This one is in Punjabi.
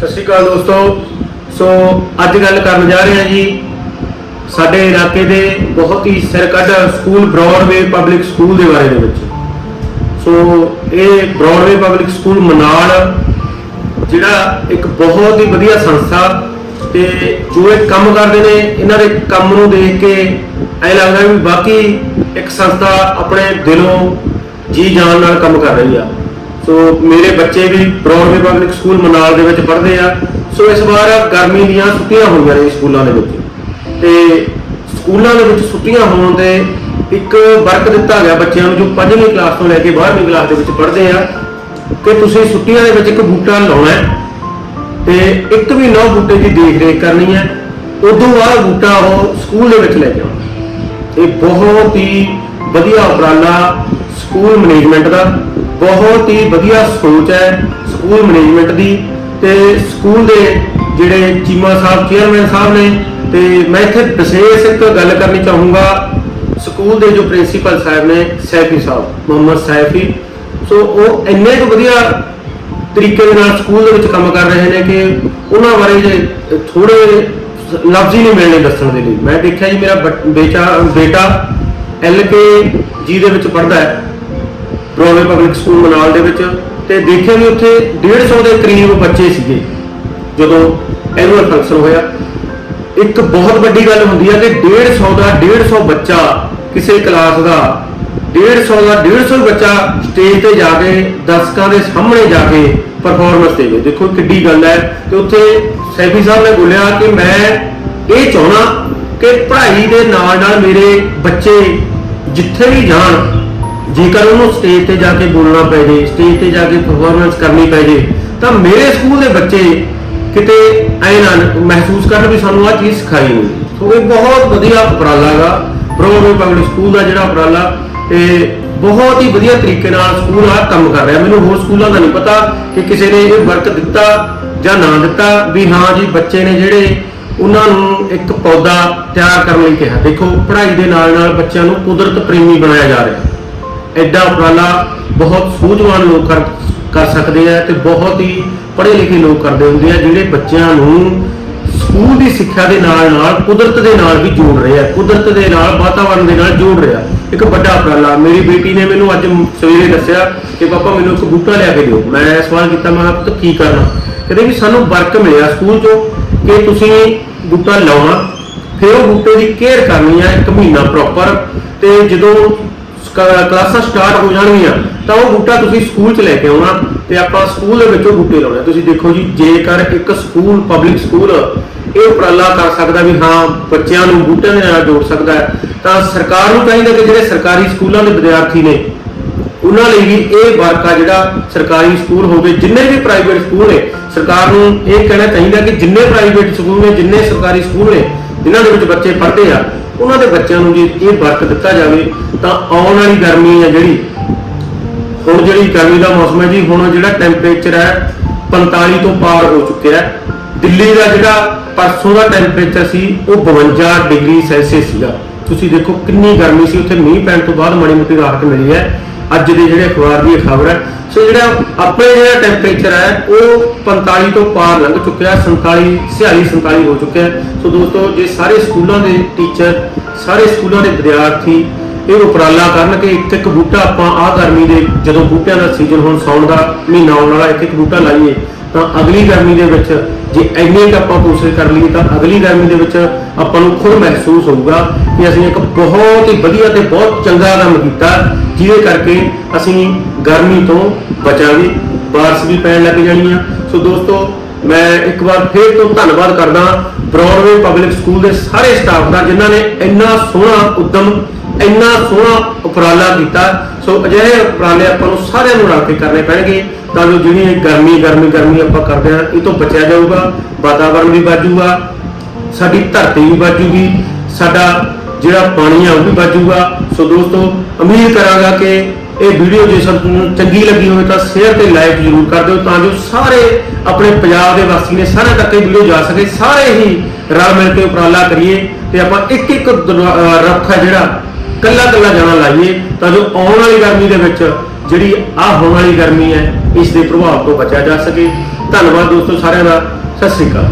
ਸਤਿ ਸ਼੍ਰੀ ਅਕਾਲ ਦੋਸਤੋ। ਸੋ, ਅੱਜ ਗੱਲ ਕਰਨ ਜਾ ਰਹੇ ਹਾਂ ਜੀ ਸਾਡੇ ਇਲਾਕੇ ਦੇ ਬਹੁਤ ਹੀ ਸਿਰਕੱਢ ਸਕੂਲ ਬ੍ਰੌਡਵੇ ਪਬਲਿਕ ਸਕੂਲ ਦੇ ਬਾਰੇ ਦੇ ਵਿੱਚ। ਸੋ, ਇਹ ਬ੍ਰੌਡਵੇ ਪਬਲਿਕ ਸਕੂਲ ਮਨਾਲ, ਜਿਹੜਾ ਇੱਕ ਬਹੁਤ ਹੀ ਵਧੀਆ ਸੰਸਥਾ ਤੇ ਜੋ ਇਹ ਕੰਮ ਕਰਦੇ ਨੇ, ਇਹਨਾਂ ਦੇ ਕੰਮ ਨੂੰ ਦੇਖ ਕੇ ਐ ਲੱਗਦਾ ਵੀ ਬਾਕੀ ਇੱਕ ਸੰਸਥਾ ਆਪਣੇ ਦਿਲੋਂ ਜੀ ਜਾਨ ਨਾਲ ਕੰਮ ਕਰ ਰਹੀ ਆ। ਸੋ ਮੇਰੇ ਬੱਚੇ ਵੀ ਬ੍ਰੌਡਵੇ ਪਬਲਿਕ ਸਕੂਲ ਮਨਾਲ ਦੇ ਵਿੱਚ ਪੜ੍ਹਦੇ ਆ। ਸੋ ਇਸ ਵਾਰ ਗਰਮੀ ਦੀਆਂ ਛੁੱਟੀਆਂ ਹੋਈਆਂ ਨੇ ਸਕੂਲਾਂ ਦੇ ਵਿੱਚ। ਤੇ ਸਕੂਲਾਂ ਦੇ ਵਿੱਚ ਛੁੱਟੀਆਂ ਹੋਣ ਤੇ ਇੱਕ ਵਰਕ ਦਿੱਤਾ ਗਿਆ ਬੱਚਿਆਂ ਨੂੰ ਜੋ 5ਵੀਂ ਕਲਾਸ ਤੋਂ ਲੈ ਕੇ 12ਵੀਂ ਕਲਾਸ ਦੇ ਵਿੱਚ ਪੜ੍ਹਦੇ ਆ। ਕਿ ਤੁਸੀਂ ਛੁੱਟੀਆਂ ਦੇ ਵਿੱਚ ਇੱਕ ਬੂਟਾ ਲਾਉਣਾ ਹੈ ਤੇ ਇੱਕ ਵੀ ਨੌ ਬੂਟੇ ਦੀ ਦੇਖ ਰੇਖ ਕਰਨੀ ਹੈ। ਉਦੋਂ ਬਾਅਦ ਬੂਟਾ ਉਹ ਸਕੂਲ ਦੇ ਵਿੱਚ ਲੈ ਕੇ ਆਉਣਾ। ਇਹ ਬਹੁਤ ਹੀ ਵਧੀਆ ਉਪਰਾਲਾ ਸਕੂਲ ਮੈਨੇਜਮੈਂਟ ਦਾ। ਬਹੁਤ ਹੀ ਵਧੀਆ ਸੋਚ ਹੈ ਸਕੂਲ ਮੈਨੇਜਮੈਂਟ ਦੀ ਤੇ ਸਕੂਲ ਦੇ ਜਿਹੜੇ ਚੀਮਾ ਸਾਹਿਬ ਚੇਅਰਮੈਨ ਸਾਹਿਬ ਨੇ ਤੇ ਮੈਂ ਇੱਥੇ ਵਿਸ਼ੇਸ਼ ਇੱਕ ਗੱਲ ਕਰਨੀ ਚਾਹੂੰਗਾ। ਸਕੂਲ ਦੇ ਜੋ ਪ੍ਰਿੰਸੀਪਲ ਸਾਹਿਬ ਨੇ, ਸੈਫੀ ਸਾਹਿਬ, ਮੁਹੰਮਦ ਸੈਫੀ। ਸੋ ਉਹ ਇੰਨੇ ਕੁ ਵਧੀਆ ਤਰੀਕੇ ਦੇ ਨਾਲ ਸਕੂਲ ਦੇ ਵਿੱਚ ਕੰਮ ਕਰ ਰਹੇ ਨੇ ਕਿ ਉਹਨਾਂ ਬਾਰੇ ਜੇ ਥੋੜੇ ਲਫ਼ਜ਼ ਹੀ ਨਹੀਂ ਮਿਲਣੇ ਦੱਸਣ ਦੇ ਲਈ। ਮੈਂ ਦੇਖਿਆ ਜੀ, ਮੇਰਾ ਬੱਚ- ਬੇਟਾ ਬੇਟਾ ਕੇ ਜੀ ਦੇ ਵਿੱਚ ਪੜ੍ਹਦਾ ਹੈ। ਬ੍ਰੋਵੇ ਪਬਲਿਕ ਸਕੂਲ ਮਨਾਲ ਦੇ ਵਿੱਚ ਤੇ ਦੇਖਿਆ ਵੀ ਉੱਥੇ 150 ਦੇ ਕਰੀਬ ਬੱਚੇ ਸੀਗੇ ਜਦੋਂ ਐਨੂਅਲ ਫੰਕਸ਼ਨ ਹੋਇਆ। ਇੱਕ ਬਹੁਤ ਵੱਡੀ ਗੱਲ ਹੁੰਦੀ ਹੈ ਕਿ 150 ਦਾ 150 ਬੱਚਾ ਕਿਸੇ ਕਲਾਸ ਦਾ 150 ਦਾ 150 ਬੱਚਾ ਸਟੇਜ ਤੇ ਜਾ ਕੇ ਦਰਸ਼ਕਾਂ ਦੇ ਸਾਹਮਣੇ ਜਾ ਕੇ ਪਰਫਾਰਮੈਂਸ ਦੇਵੇ ਦੇਖੋ ਕਿੱਡੀ ਗੱਲ ਹੈ ਤੇ ਉੱਥੇ ਸੈਫੀ ਸਾਹਿਬ ਨੇ ਬੋਲਿਆ ਕਿ ਮੈਂ ਇਹ ਚਾਹਣਾ ਕਿ ਪੜ੍ਹਾਈ ਦੇ ਨਾਲ ਨਾਲ ਮੇਰੇ ਬੱਚੇ ਜਿੱਥੇ ਵੀ ਜਾਣ ਜੇਕਰ ਉਹਨੂੰ ਸਟੇਜ ਤੇ ਜਾ ਕੇ ਬੋਲਣਾ ਪੈ ਜੇ ਸਟੇਜ ਤੇ ਜਾ ਕੇ ਪਰਫਾਰਮੈਂਸ ਕਰਨੀ ਪੈ ਜੇ, ਤਾਂ ਮੇਰੇ ਸਕੂਲ ਦੇ ਬੱਚੇ ਕਿਤੇ ਐ ਨਾ ਮਹਿਸੂਸ ਕਰਨ ਵੀ ਸਾਨੂੰ ਆ ਚੀਜ਼ ਸਿਖਾਈ ਨਹੀਂ ਸੋ ਇਹ ਬਹੁਤ ਵਧੀਆ ਉਪਰਾਲਾ ਹੈਗਾ ਬ੍ਰੋਡਵੇ ਪਬਲਿਕ ਸਕੂਲ ਦਾ ਜਿਹੜਾ ਉਪਰਾਲਾ, ਤੇ ਬਹੁਤ ਹੀ ਵਧੀਆ ਤਰੀਕੇ ਨਾਲ ਸਕੂਲ ਆ ਕੰਮ ਕਰ ਰਿਹਾ। ਮੈਨੂੰ ਹੋਰ ਸਕੂਲਾਂ ਦਾ ਨਹੀਂ ਪਤਾ ਕਿ ਕਿਸੇ ਨੇ ਇਹ ਵਰਕ ਦਿੱਤਾ ਜਾਂ ਨਾ ਦਿੱਤਾ, ਵੀ ਹਾਂ ਜੀ ਬੱਚੇ ਨੇ ਜਿਹੜੇ ਉਹਨਾਂ ਨੂੰ ਇੱਕ ਪੌਦਾ ਤਿਆਰ ਕਰਨ ਲਈ ਕਿਹਾ। ਦੇਖੋ, ਪੜ੍ਹਾਈ ਦੇ ਨਾਲ ਨਾਲ ਬੱਚਿਆਂ ਨੂੰ ਕੁਦਰਤ ਪ੍ਰੇਮੀ ਬਣਾਇਆ ਜਾ ਰਿਹਾ। ਐਡਾ ਉਪਰਾਲਾ ਬਹੁਤ ਸੂਝਵਾਨ ਲੋਕ ਕਰ ਕਰ ਸਕਦੇ ਆ ਤੇ ਬਹੁਤ ਹੀ ਪੜ੍ਹੇ ਲਿਖੇ ਲੋਕ ਕਰਦੇ ਹੁੰਦੇ ਆ, ਜਿਹੜੇ ਬੱਚਿਆਂ ਨੂੰ ਸਕੂਲ ਦੀ ਸਿੱਖਿਆ ਦੇ ਨਾਲ ਨਾਲ ਕੁਦਰਤ ਦੇ ਨਾਲ ਵੀ ਜੋੜ ਰਹੇ ਆ। ਕੁਦਰਤ ਦੇ ਨਾਲ ਵਾਤਾਵਰਣ ਦੇ ਨਾਲ ਜੋੜ ਰਿਹਾ ਇੱਕ ਵੱਡਾ ਉਪਰਾਲਾ, ਮੇਰੀ ਬੇਟੀ ਨੇ ਮੈਨੂੰ ਅੱਜ ਸਵੇਰੇ ਦੱਸਿਆ ਕਿ ਪਾਪਾ ਮੈਨੂੰ ਇੱਕ ਬੂਟਾ ਲਿਆ ਕੇ ਦਿਓ। ਮੈਂ ਸਵਾਲ ਕੀਤਾ, ਮੈਂ ਕਿਹਾ, ਪੁੱਤ, ਕੀ ਕਰਨਾ? ਕਹਿੰਦੇ ਵੀ ਸਾਨੂੰ ਵਰਕ ਮਿਲਿਆ ਸਕੂਲ ਚੋਂ ਕਿ ਤੁਸੀਂ ਬੂਟਾ ਲਾਉਣਾ, ਫਿਰ ਉਹ ਬੂਟੇ ਦੀ ਕੇਅਰ ਕਰਨੀ ਹੈ ਇੱਕ ਮਹੀਨਾ ਪ੍ਰੋਪਰ ਤੇ ਜਦੋਂ ਸਕ- ਕਲਾਸਾਂ ਸਟਾਰਟ ਹੋ ਜਾਣਗੀਆਂ, ਤਾਂ ਉਹ ਬੂਟਾ ਤੁਸੀਂ ਸਕੂਲ 'ਚ ਲੈ ਕੇ ਆਉਣਾ ਤੇ ਆਪਾਂ ਸਕੂਲ ਦੇ ਵਿੱਚ ਉਹ ਬੂਟੇ ਲਾਉਣੇ ਤੁਸੀਂ ਦੇਖੋ ਜੀ, ਜੇਕਰ ਇੱਕ ਸਕੂਲ ਪਬਲਿਕ ਸਕੂਲ ਇਹ ਉਪਰਾਲਾ ਕਰ ਸਕਦਾ ਵੀ ਹਾਂ, ਬੱਚਿਆਂ ਨੂੰ ਬੂਟਿਆਂ ਦੇ ਨਾਲ ਜੋੜ ਸਕਦਾ ਹੈ, ਤਾਂ ਸਰਕਾਰ ਨੂੰ ਚਾਹੀਦਾ ਕਿ ਜਿਹੜੇ ਸਰਕਾਰੀ ਸਕੂਲਾਂ ਦੇ ਵਿਦਿਆਰਥੀ ਨੇ, ਉਹਨਾਂ ਲਈ ਵੀ ਇਹ ਵਰਕ ਆ ਜਿਹੜਾ ਸਰਕਾਰੀ ਸਕੂਲ ਹੋਵੇ, ਜਿੰਨੇ ਵੀ ਪ੍ਰਾਈਵੇਟ ਸਕੂਲ ਨੇ, ਸਰਕਾਰ ਨੂੰ ਇਹ ਕਹਿਣਾ ਚਾਹੀਦਾ ਕਿ ਜਿੰਨੇ ਪ੍ਰਾਈਵੇਟ ਸਕੂਲ ਨੇ, ਜਿੰਨੇ ਸਰਕਾਰੀ ਸਕੂਲ ਨੇ, ਜਿਨ੍ਹਾਂ ਦੇ ਵਿੱਚ ਬੱਚੇ ਪੜ੍ਹਦੇ ਆ ਉਹਨਾਂ ਦੇ ਬੱਚਿਆਂ ਨੂੰ ਜੇ ਇਹ ਵਰਤ ਦਿੱਤਾ ਜਾਵੇ, ਤਾਂ ਆਉਣ ਵਾਲੀ ਗਰਮੀ ਹੈ ਜਿਹੜੀ। ਹੁਣ ਜਿਹੜੀ ਗਰਮੀ ਦਾ ਮੌਸਮ ਹੈ ਜੀ, ਹੁਣ ਜਿਹੜਾ ਟੈਂਪਰੇਚਰ ਹੈ 45 ਤੋਂ ਪਾਰ ਹੋ ਚੁੱਕਿਆ ਹੈ। ਦਿੱਲੀ ਦਾ ਜਿਹੜਾ ਪਰਸੋਂ ਦਾ ਟੈਂਪਰੇਚਰ ਸੀ, ਉਹ 52 ਡਿਗਰੀ ਸੈਲਸੀਅਸ ਸੀਗਾ। ਤੁਸੀਂ ਦੇਖੋ ਕਿੰਨੀ ਗਰਮੀ ਸੀ, ਉੱਥੇ ਮੀਂਹ ਪੈਣ ਤੋਂ ਬਾਅਦ ਮਾੜੀ ਮੋਟੀ ਰਾਹਤ ਮਿਲੀ ਹੈ। ਅੱਜ ਦੇ ਜਿਹੜੇ ਅਖਬਾਰ ਦੀ ਖਬਰ ਹੈ। ਸੋ ਜਿਹੜਾ ਆਪਣੇ ਜਿਹੜਾ ਟੈਂਪਰੇਚਰ ਹੈ, ਉਹ 45 ਤੋਂ ਪਾਰ ਲੰਘ ਚੁੱਕਿਆ 47 46 47 ਹੋ ਚੁੱਕਿਆ ਸੋ ਦੋਸਤੋ, ਜੇ ਸਾਰੇ ਸਕੂਲਾਂ ਦੇ ਟੀਚਰ ਸਾਰੇ ਸਕੂਲਾਂ ਦੇ ਵਿਦਿਆਰਥੀ ਇਹ ਉਪਰਾਲਾ ਕਰਨ ਕਿ ਇੱਕ ਇੱਕ ਬੂਟਾ ਆਪਾਂ ਆਹ ਗਰਮੀ ਦੇ ਜਦੋਂ ਬੂਟਿਆਂ ਦਾ ਸੀਜ਼ਨ ਹੁਣ ਸਾਉਣ ਦਾ ਮਹੀਨਾ ਆਉਣ ਵਾਲਾ, ਇੱਕ ਇੱਕ ਬੂਟਾ ਲਾਈਏ, ਤਾਂ ਅਗਲੀ ਗਰਮੀ ਦੇ ਵਿੱਚ ਜੇ ਇੰਨੇ ਕੁ ਆਪਾਂ ਕੋਸ਼ਿਸ਼ ਕਰ ਲਈਏ, ਤਾਂ ਅਗਲੀ ਗਰਮੀ ਦੇ ਵਿੱਚ ਆਪਾਂ ਨੂੰ ਖੁਦ ਮਹਿਸੂਸ ਹੋਊਗਾ ਕਿ ਅਸੀਂ ਇੱਕ ਬਹੁਤ ਹੀ ਵਧੀਆ ਤੇ ਬਹੁਤ ਚੰਗਾ ਕੰਮ ਕੀਤਾ। ਜਿਹਦੇ ਕਰਕੇ ਅਸੀਂ ਗਰਮੀ ਤੋਂ ਬਚਾਂਗੇ ਬਾਰਿਸ਼ ਵੀ ਪੈਣ ਲੱਗ ਜਾਣੀ ਆ। ਸੋ ਦੋਸਤੋ, ਮੈਂ ਇੱਕ ਵਾਰ ਫੇਰ ਤੋਂ ਧੰਨਵਾਦ ਕਰਦਾ ਬ੍ਰੌਡਵੇ ਪਬਲਿਕ ਸਕੂਲ ਦੇ ਸਾਰੇ ਸਟਾਫ ਦਾ, ਜਿਨ੍ਹਾਂ ਨੇ ਇੰਨਾ ਸੋਹਣਾ ਉਦਮ, ਇੰਨਾ ਸੋਹਣਾ ਉਪਰਾਲਾ ਕੀਤਾ। ਸੋ ਅਜਿਹੇ ਉਪਰਾਲੇ ਆਪਾਂ ਨੂੰ ਸਾਰਿਆਂ ਨੂੰ ਰਲ ਕੇ ਕਰਨੇ ਪੈਣਗੇ। ਤਾਂ ਜੋ ਜਿਹੜੀ ਗਰਮੀ ਗਰਮੀ ਗਰਮੀ ਆਪਾਂ ਕਰਦੇ ਹਾਂ, ਇਹ ਤੋਂ ਬਚਿਆ ਜਾਊਗਾ ਵਾਤਾਵਰਣ ਵੀ ਬਾਜੂਗਾ ਸਾਡੀ ਧਰਤੀ ਵੀ ਬਾਜੂਗੀ ਸਾਡਾ ਜਿਹੜਾ ਪਾਣੀ ਆ ਉਹ ਵੀ ਬਾਜੂਗਾ ਸੋ ਦੋਸਤੋ ਉਮੀਦ ਕਰਾਂਗਾ ਕਿ ਇਹ ਵੀਡੀਓ ਜੇ ਤੁਹਾਨੂੰ ਚੰਗੀ ਲੱਗੀ ਹੋਵੇ ਤਾਂ ਸ਼ੇਅਰ ਤੇ ਲਾਈਕ ਜ਼ਰੂਰ ਕਰ ਦਿਓ ਤਾਂ ਜੋ ਸਾਰੇ ਆਪਣੇ ਪੰਜਾਬ ਦੇ ਵਾਸੀ ਨੇ ਸਾਰਿਆਂ ਤੱਕ ਇਹ ਵੀਡੀਓ ਜਾ ਸਕੇ। ਸਾਰੇ ਹੀ ਰਲ ਮਿਲ ਕੇ ਉਪਰਾਲਾ ਕਰੀਏ ਤੇ ਆਪਾਂ ਇੱਕ ਇੱਕ ਦਰ- ਹੈ ਜਿਹੜਾ ਕੱਲਾ ਕੱਲਾ ਜਾਣਾ ਲਾਈਏ ਤਾਂ ਜੋ ਆਉਣ ਵਾਲੀ ਗਰਮੀ ਦੇ ਵਿੱਚ ਜਿਹੜੀ ਆ ਹੋਣ ਵਾਲੀ ਗਰਮੀ ਹੈ, ਇਸ ਦੇ ਪ੍ਰਭਾਵ ਤੋਂ ਬਚਿਆ ਜਾ ਸਕੇ। ਧੰਨਵਾਦ ਦੋਸਤੋ ਸਾਰਿਆਂ ਦਾ। ਸਤਿ ਸ੍ਰੀ ਅਕਾਲ।